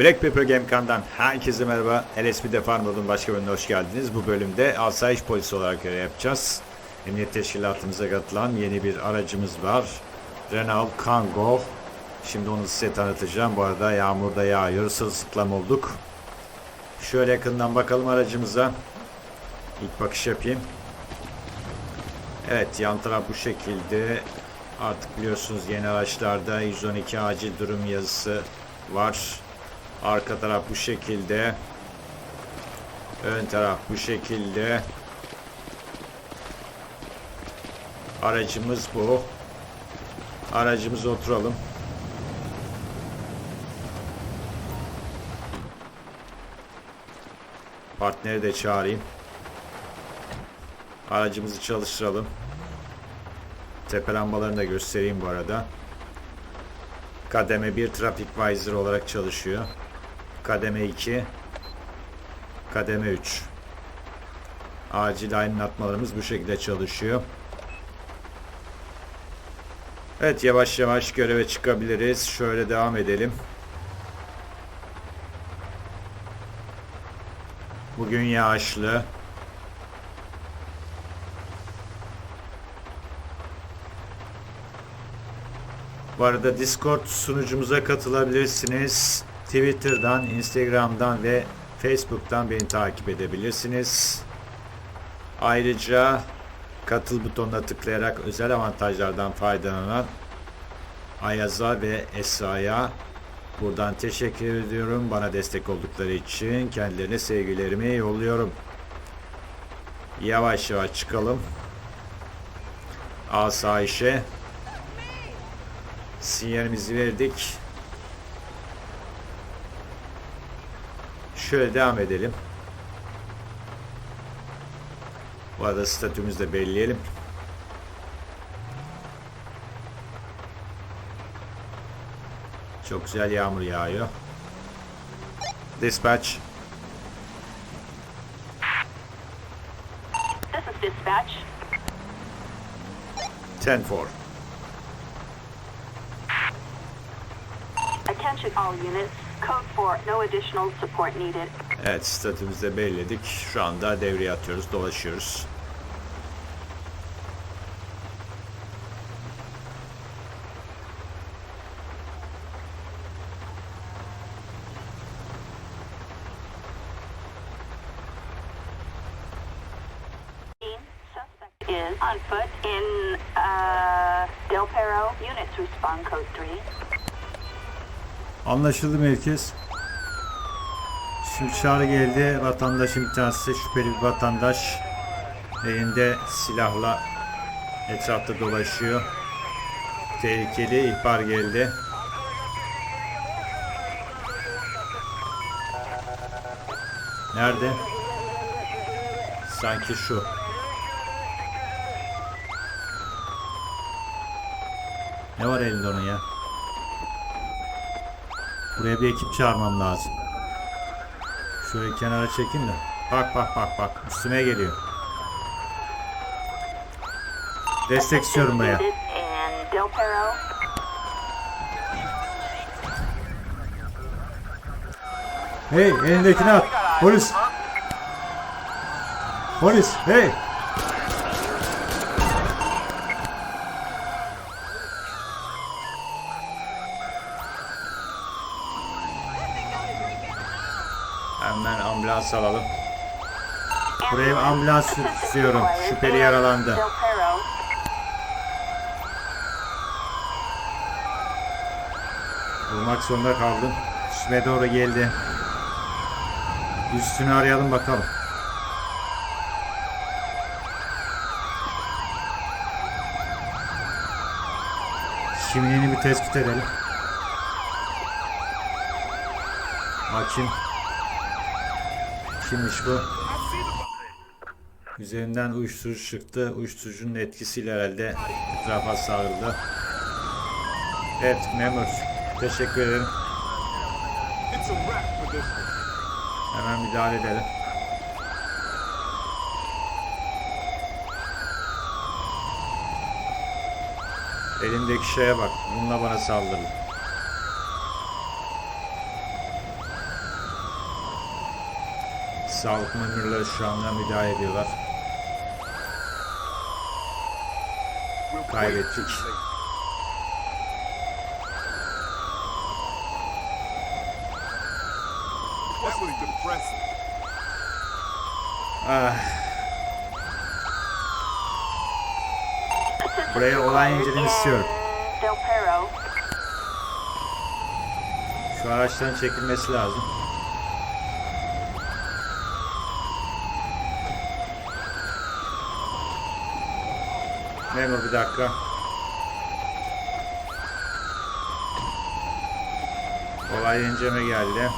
Black Pepper Gamecan'dan herkese merhaba. LSP'de Farm Road'un başka bölümüne hoş geldiniz. Bu bölümde asayiş polisi olarak görev yapacağız. Emniyet teşkilatımıza katılan yeni bir aracımız var. Renault Kangoo. Şimdi onu size tanıtacağım. Bu arada yağmurda yağıyor. Sırılsıklam olduk. Şöyle yakından bakalım aracımıza. İlk bakış yapayım. Evet yan taraf bu şekilde. Artık biliyorsunuz yeni araçlarda 112 acil durum yazısı var. Arka taraf bu şekilde. Ön taraf bu şekilde. Aracımız bu. Aracımıza oturalım. Partneri de çağırayım. Aracımızı çalıştıralım. Tepe lambalarını da göstereyim bu arada. Kademe 1 Traffic Visor olarak çalışıyor. Kademe 2 Kademe 3 Acil aydınlatmalarımız bu şekilde çalışıyor. Evet yavaş yavaş göreve çıkabiliriz. Şöyle devam edelim. Bugün yağışlı. Bu arada Discord sunucumuza katılabilirsiniz. Twitter'dan, Instagram'dan ve Facebook'tan beni takip edebilirsiniz. Ayrıca katıl butonuna tıklayarak özel avantajlardan faydalanan Ayaz'a ve Esra'ya buradan teşekkür ediyorum. Bana destek oldukları için kendilerine sevgilerimi yolluyorum. Yavaş yavaş çıkalım. Asayişe sinyalimizi verdik. Şöyle devam edelim. Bu arada statümüzü de belirleyelim. Çok güzel yağmur yağıyor. Dispatch. This is dispatch. 10-4. Attention all units. Code 4, no additional support needed. Evet statümüzü de belirledik. Şu anda devreye atıyoruz, dolaşıyoruz. Suspect is on foot in uh, Del Perro. Units respond code 3. Anlaşıldı merkez. Şimdi çağrı geldi. Vatandaşın bir tanesi şüpheli bir vatandaş elinde silahla etrafta dolaşıyor. Tehlikeli ihbar geldi. Nerede? Sanki şu. Ne var elinde onun ya? Buraya bir ekip çağırmam lazım. Şöyle kenara çekin de. Bak bak bak bak. Üstüme geliyor. Destek istiyorum buraya. Hey elindekini at. Polis. Polis. Hey. Ambulans alalım. Buraya ambulans istiyorum. Şüpheli yaralandı. Bulmak zorunda kaldım. Üstüme doğru geldi. Üstünü arayalım bakalım. Kimliğini bir tespit edelim. Hakim. Kimmiş bu? Üzerinden uyuşturucu çıktı. Uyuşturucunun etkisiyle herhalde etrafa sarıldı. Evet memur. Teşekkür ederim. Hemen müdahale edelim. Elimdeki şeye bak. Bununla bana saldırdı. Sağlık memurları şu anda müdahale ediyorlar. Kaybettik. depressing. Buraya olay yerini istiyorum. Şu araçların çekilmesi lazım. Memur bir dakika. Olay inceme geldi.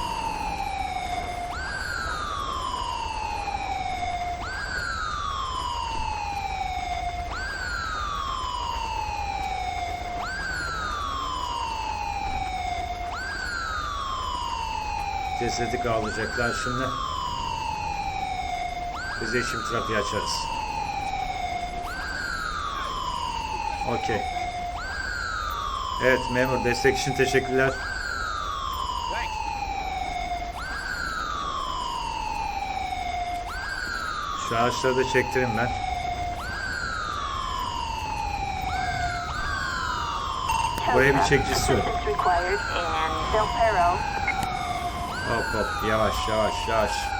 Cesedi kaldıracaklar şimdi. Biz de şimdi trafiği açarız. Okey. Evet memur destek için teşekkürler. Thanks. Şu ağaçları da çektireyim ben. Buraya bir çekici istiyorum. Assistance required in Del Perro. Hop hop yavaş yavaş yavaş.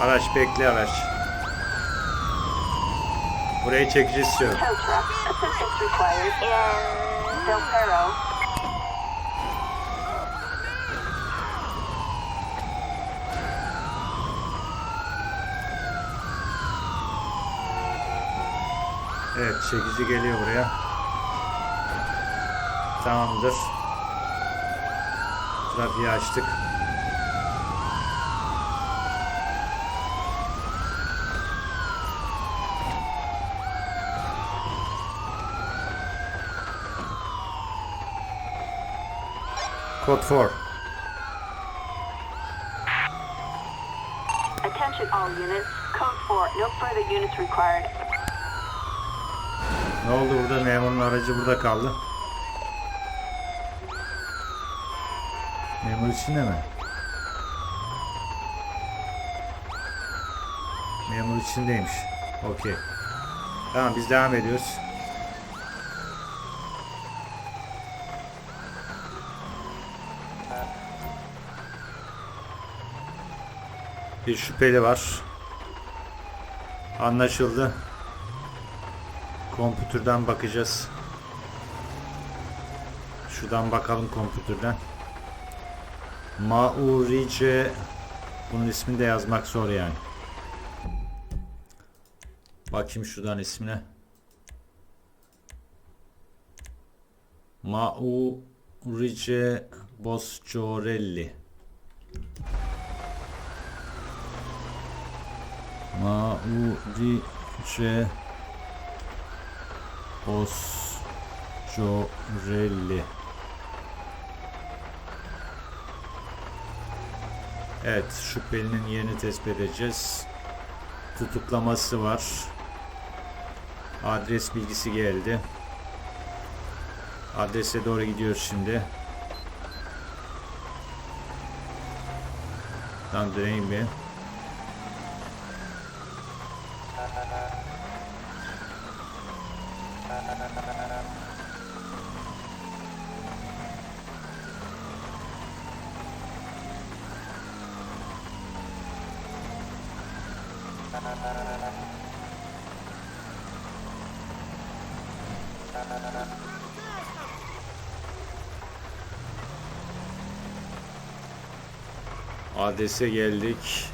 Araç bekle araç. Burayı çekici istiyorum. Evet çekici geliyor buraya. Tamamdır. Trafiği açtık. Kod 4. Attention all units. Code 4. No further units required. Ne oldu burada? Memurun aracı burada kaldı. Memur içinde mi? Memur içindeymiş. Okey. Tamam biz devam ediyoruz. Bir şüpheli var. Anlaşıldı. Kompütürden bakacağız. Şuradan bakalım kompütürden. Maurice bunun ismini de yazmak zor yani. Bakayım şuradan ismine. Maurice Bosciorelli. Maurice Bosciorelli. Evet, şüphelinin yerini tespit edeceğiz. Tutuklaması var. Adres bilgisi geldi. Adrese doğru gidiyoruz şimdi. Lan döneyim bir. Adrese geldik.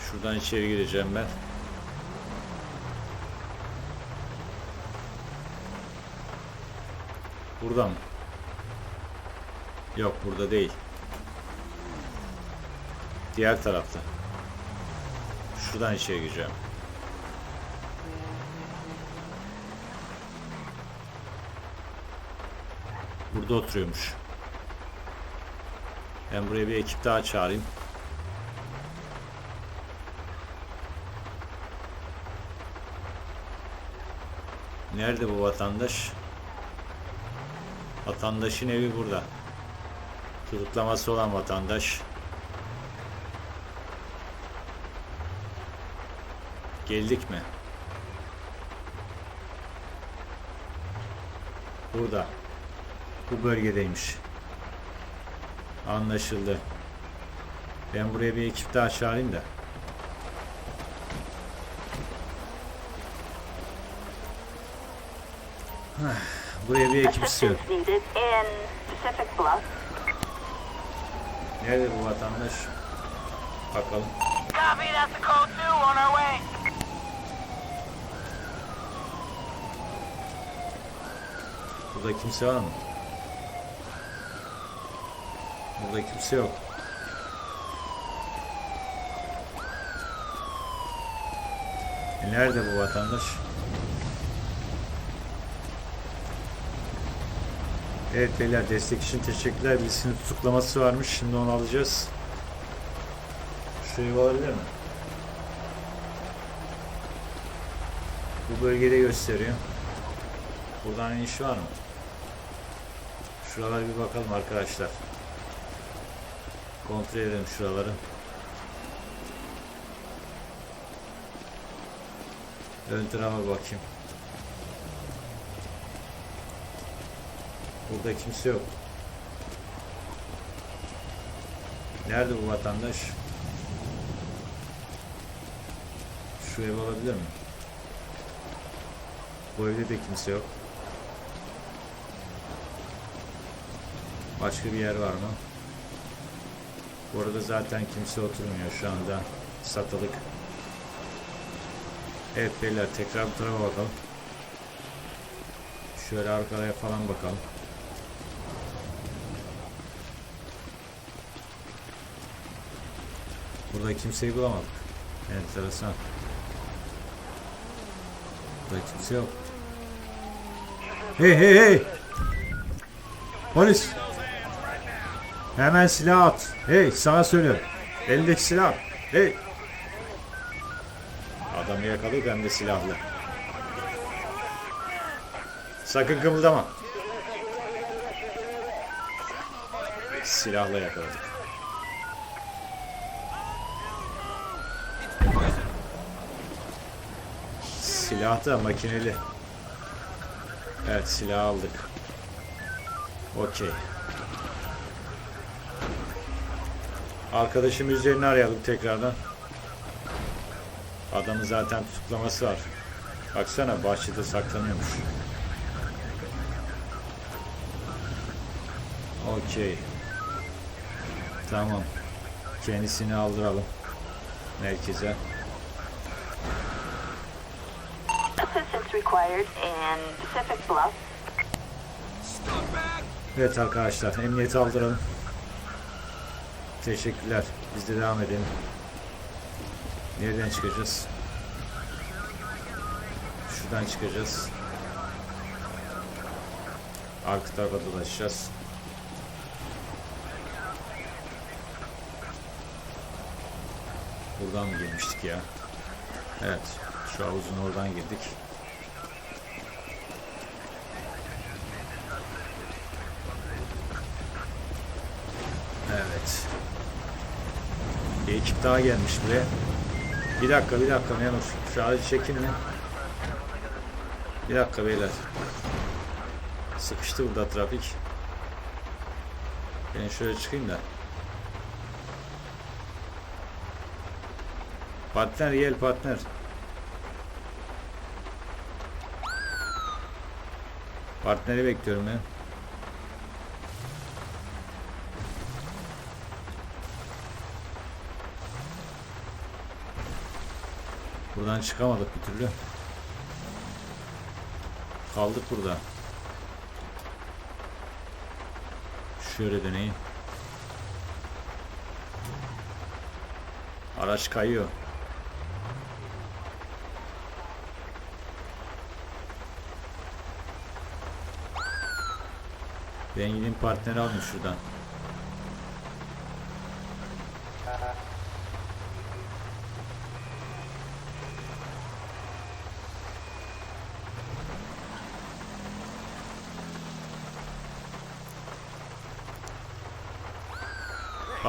Şuradan içeri gireceğim ben. Burada mı? Yok burada değil. Diğer tarafta. Şuradan içeri gireceğim. Burada oturuyormuş. Ben buraya bir ekip daha çağırayım. Nerede bu vatandaş? Vatandaşın evi burada. Tutuklaması olan vatandaş. Geldik mi? Burada. Bu bölgedeymiş. Anlaşıldı. Ben buraya bir ekip daha çağırayım da. Hah, Buraya bir ekip istiyor. Assistance needed in Pacific Bluff. Nerede bu vatandaş? Bakalım. Copy, that's a code 2 on our way. Burada kimse var mı? Burada kimse yok. E nerede bu vatandaş? Evet beyler destek için teşekkürler. Birisinin tutuklaması varmış. Şimdi onu alacağız. Şurayı olabilir mi? Bu bölgede gösteriyor. Buradan iniş var mı? Şuralara bir bakalım arkadaşlar. Kontrol edelim şuraları. Ön tarafa bakayım. Burada kimse yok. Nerede bu vatandaş? Şu ev olabilir mi? Bu evde de kimse yok. Başka bir yer var mı? Bu arada zaten kimse oturmuyor şu anda. Satılık. Evet beyler tekrar bu tarafa bakalım. Şöyle arkaya falan bakalım. Burada kimseyi bulamadık. Enteresan. Burada kimse yok. Hey hey hey! Polis! Hemen silah at. Hey sana söylüyorum. Elindeki silah. Hey! Adamı yakaladık hem de silahlı. Sakın kımıldama. Silahla yakaladık. Silah da makineli. Evet silah aldık. Okey. Arkadaşım üzerine arayalım tekrardan. Adamın zaten tutuklaması var. Baksana bahçede saklanıyormuş. Okey. Tamam. Kendisini aldıralım. Merkeze. Required in Pacific Bluff. Evet arkadaşlar emniyete aldıralım. Teşekkürler. Biz de devam edelim. Nereden çıkacağız? Şuradan çıkacağız. Arka tarafa dolaşacağız. Buradan mı girmiştik ya? Evet. Şu havuzun oradan girdik. Evet. Bir ekip daha gelmiş buraya. Bir dakika bir dakika memur. Şu ağacı çekin mi? Bir dakika beyler. Sıkıştı burada trafik. Ben şöyle çıkayım da. Partner gel partner. Partneri bekliyorum ben. Buradan çıkamadık bir türlü. Kaldık burada. Şöyle döneyim. Araç kayıyor. Ben gideyim partneri alayım şuradan.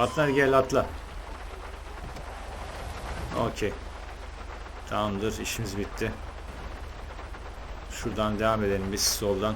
Partner gel atla. Okey. Tamamdır işimiz bitti. Şuradan devam edelim biz soldan.